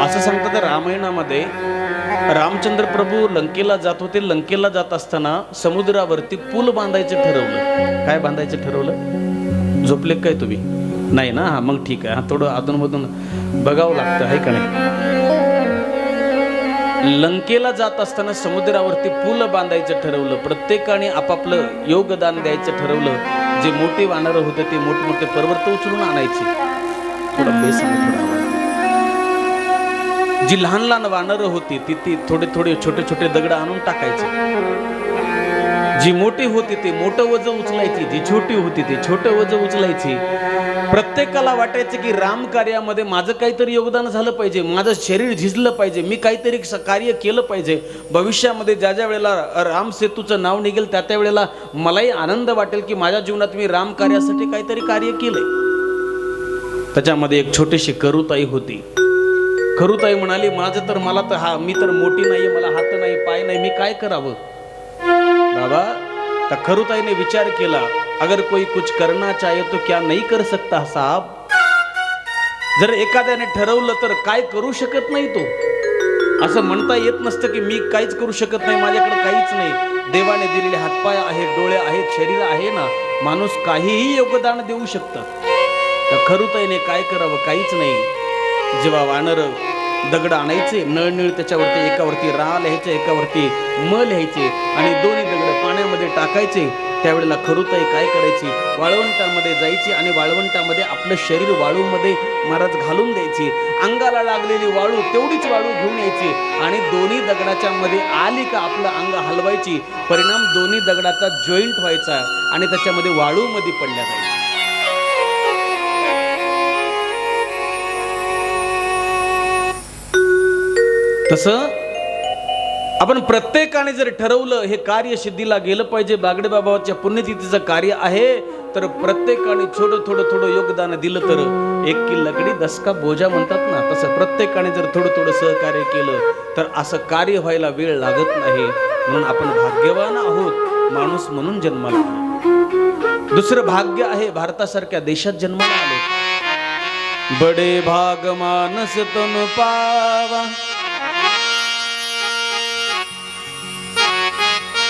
असं सांगतात रामायणामध्ये रामचंद्र प्रभू लंकेला जात होते. लंकेला जात असताना समुद्रावरती पूल बांधायचं ठरवलं. काय बांधायचं ठरवलं? झोपले काय तुम्ही? नाही ना? हा मग ठीक आहे. हा थोडं अधूनमधून बघावं लागतं आहे का नाही? लंकेला जात असताना समुद्रावरती पूल बांधायचं ठरवलं. प्रत्येकाने आपापलं योगदान द्यायचं ठरवलं. जे मोठे वानर होते ते मोठमोठे पर्वत उचलून आणायचे. थोडं बेस आहे, थोडा जी लहान लहान वानरं होती ती ती थोडे थोडे छोटे छोटे दगड आणून टाकायचे. जी मोठी होती ती मोठं वज उचलायची जी छोटी होती ती छोटं वज उचलायची. प्रत्येकाला वाटायचं की राम कार्यामध्ये माझं काहीतरी योगदान झालं पाहिजे माझं शरीर झिजलं पाहिजे मी काहीतरी कार्य केलं पाहिजे. भविष्यामध्ये ज्या ज्या वेळेला राम सेतूचं नाव निघेल त्या त्या वेळेला मलाही आनंद वाटेल की माझ्या जीवनात मी राम कार्यासाठी काहीतरी कार्य केलंय. त्याच्यामध्ये एक छोटीशी करुताई होती. खरुताई म्हणाली माझं तर मला तर हा मी तर मोठी नाही मला हात नाही पाय नाही मी काय करावं? बाबा त्या खरुताईने विचार केला अगर कोई कुछ करना चाहे तो क्या नाही कर सकता साहब? जर एखाद्याने ठरवलं तर काय करू शकत नाही तो? असं म्हणता येत नसतं की मी काहीच करू शकत नाही माझ्याकडे काहीच नाही. देवाने दिलेले हातपाय आहेत डोळे आहेत शरीर आहे ना माणूस काहीही योगदान देऊ शकतात तर खरुताईने काय करावं काहीच नाही. जेव्हा वानर दगड आणायचे नळनिळ त्याच्यावरती एकावरती रा लिहायचे एकावरती म लिहायचे आणि दोन्ही दगड पाण्यामध्ये टाकायचे. त्यावेळेला खरुताई काय करायची? वाळवंटामध्ये जायची आणि वाळवंटामध्ये आपलं शरीर वाळूमध्ये महाराज घालून द्यायची. अंगाला लागलेली वाळू तेवढीच वाळू घेऊन यायची. आणि दोन्ही दगडाच्या मध्ये आली का आपलं अंग हलवायची? परिणाम दोन्ही दगडाचा जॉईंट व्हायचा आणि त्याच्यामध्ये वाळूमध्ये पडल्या जायची तसं आपण प्रत्येकाने जर ठरवलं हे कार्य सिद्धीला गेलं पाहिजे बागडे बाबाच्या पुण्यतिथीचं कार्य आहे तर प्रत्येकाने थोडं थोडं थोडं योगदान दिलं तर एक की लकडी दसका बोजा म्हणतात ना तसं प्रत्येकाने जर थोडं थोडं सहकार्य केलं तर असं कार्य व्हायला वेळ लागत नाही. म्हणून आपण भाग्यवान आहोत माणूस म्हणून जन्माला आलो. दुसरं भाग्य आहे भारतासारख्या देशात जन्माला आलो. बडे भाग मानस तन पावा.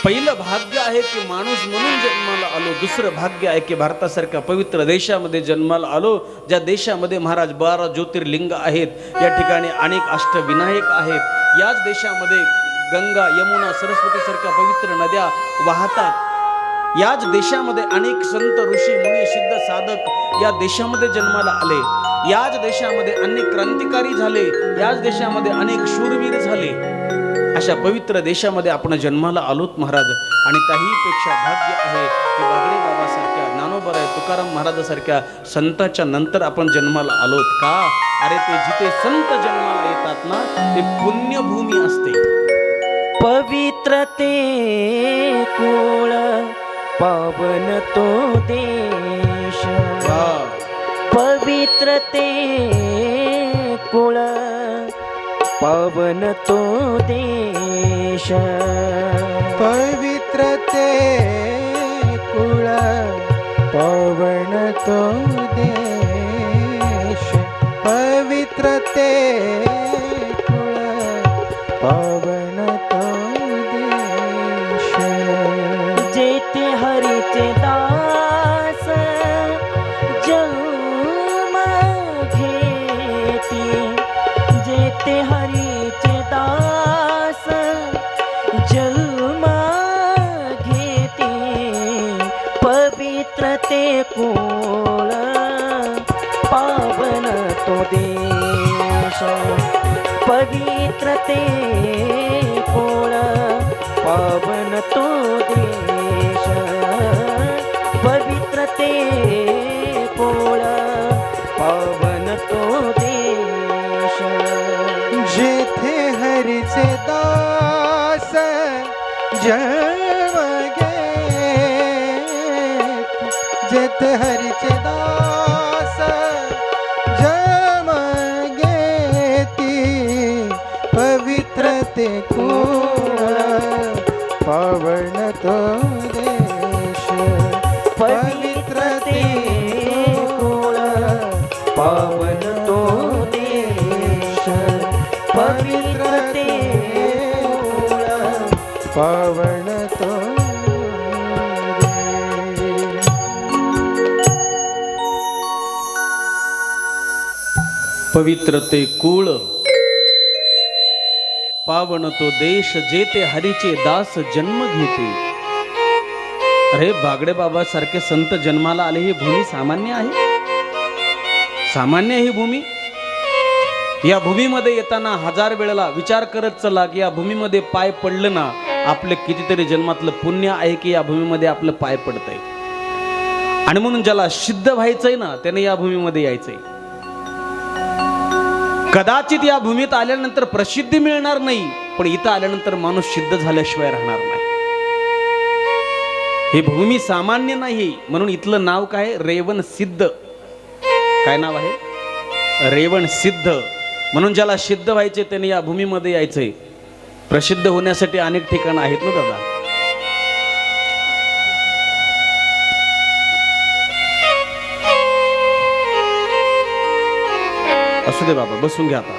पहिलं भाग्य आहे की माणूस म्हणून जन्माला आलो. दुसरं भाग्य आहे की भारतासारख्या पवित्र देशामध्ये जन्माला आलो ज्या देशामध्ये महाराज बारा ज्योतिर्लिंग आहेत. या ठिकाणी अनेक अष्टविनायक आहेत. याच देशामध्ये गंगा यमुना सरस्वती सारख्या पवित्र नद्या वाहतात. याच देशामध्ये अनेक संत ऋषी मुनी सिद्ध साधक या देशामध्ये जन्माला आले. याच देशामध्ये अनेक क्रांतिकारी झाले. याच देशामध्ये अनेक शूरवीर झाले. अशा पवित्र देशामध्ये आपण जन्माला आलोत महाराज. आणि त्याहीपेक्षा भाग्य आहे की बागडे बाबासारख्या ज्ञानोबराय तुकाराम महाराजासारख्या संताच्या नंतर आपण जन्माला आलोत का? अरे ते जिथे संत जन्माला येतात ना ते पुण्यभूमी असते. पवित्र ते कुळ पावन तो देश. पवित्र ते कुळ पावन तो देश। पवित्र ते कुळ पवन तो देश। पवित्र ते कुळ पवन पवित्र ते कुळ पावन तो देश. पवित्र ते कुळ पावन तो देश. पवित्र ते कुळ पावन तो देश. जेथे हरिचे दास जय जेथे हरीचे दास जम घेती पवित्र ते कुळ पावन तो देश पवित्र ते कुळ पावन तो देश पवित्र ते मूळ पावन तो पवित्र ते कुळ. पावन तो देश जेते हरीचे दास जन्म घेते अरे बागडे बाबा सारखे संत जन्माला आले ही भूमी सामान्य आहे? सामान्य ही भूमी? या भूमीमध्ये येताना हजार वेळेला विचार करत चला की या भूमीमध्ये पाय पडलं ना आपलं कितीतरी जन्मातलं पुण्य आहे की या भूमीमध्ये आपलं पाय पडतंय? आणि म्हणून ज्याला सिद्ध व्हायचंय ना त्याने या भूमीमध्ये यायचंय. कदाचित या भूमीत आल्यानंतर प्रसिद्धी मिळणार नाही पण इथं आल्यानंतर माणूस सिद्ध झाल्याशिवाय राहणार नाही. ही भूमी सामान्य नाही म्हणून इथलं नाव काय? रेवण सिद्ध. काय नाव आहे? रेवण सिद्ध. म्हणून ज्याला सिद्ध व्हायचे त्याने या भूमीमध्ये यायचंय. प्रसिद्ध होण्यासाठी अनेक ठिकाणं आहेत ना दादा? असू दे बाबा बसून घ्या आता.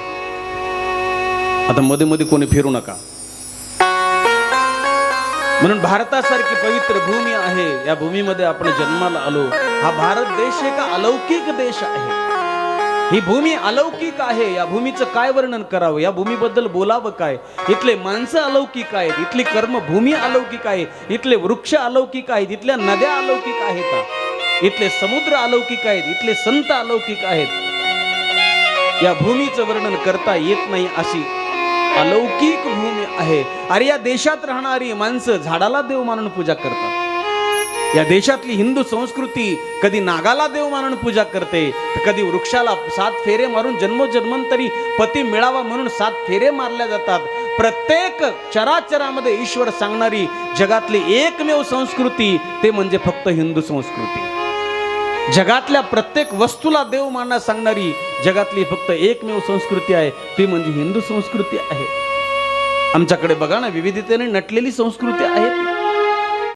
आता मध्ये मध्ये कोणी फिरू नका. म्हणून भारतासारखी पवित्र भूमी आहे या भूमीमध्ये आपण जन्माला आलो. हा भारत देश एक अलौकिक देश आहे. ही भूमी अलौकिक आहे या भूमीचं काय वर्णन करावं या भूमीबद्दल बोलावं काय? इथले माणसं अलौकिक आहेत इथली कर्मभूमी अलौकिक आहे इथले वृक्ष अलौकिक आहेत इथल्या नद्या अलौकिक आहेत. इथले समुद्र अलौकिक आहेत इथले संत अलौकिक आहेत. या भूमीचं वर्णन करता येत नाही अशी अलौकिक भूमी आहे. अरे या देशात राहणारी माणसं झाडाला देव मानून पूजा करतात. या देशातली हिंदू संस्कृती कधी नागाला देव मानून पूजा करते तर कधी वृक्षाला सात फेरे मारून जन्मोजन्मांतरी पती मिळावा म्हणून सात फेरे मारल्या जातात. प्रत्येक चराचरामध्ये ईश्वर सांगणारी जगातली एकमेव संस्कृती ते म्हणजे फक्त हिंदू संस्कृती. जगातल्या प्रत्येक वस्तूला देव मानण्यास सांगणारी जगातली फक्त एकमेव संस्कृती आहे. ती म्हणजे हिंदू संस्कृती आहे. आमच्याकडे बघा ना विविधतेने नटलेली संस्कृती आहे.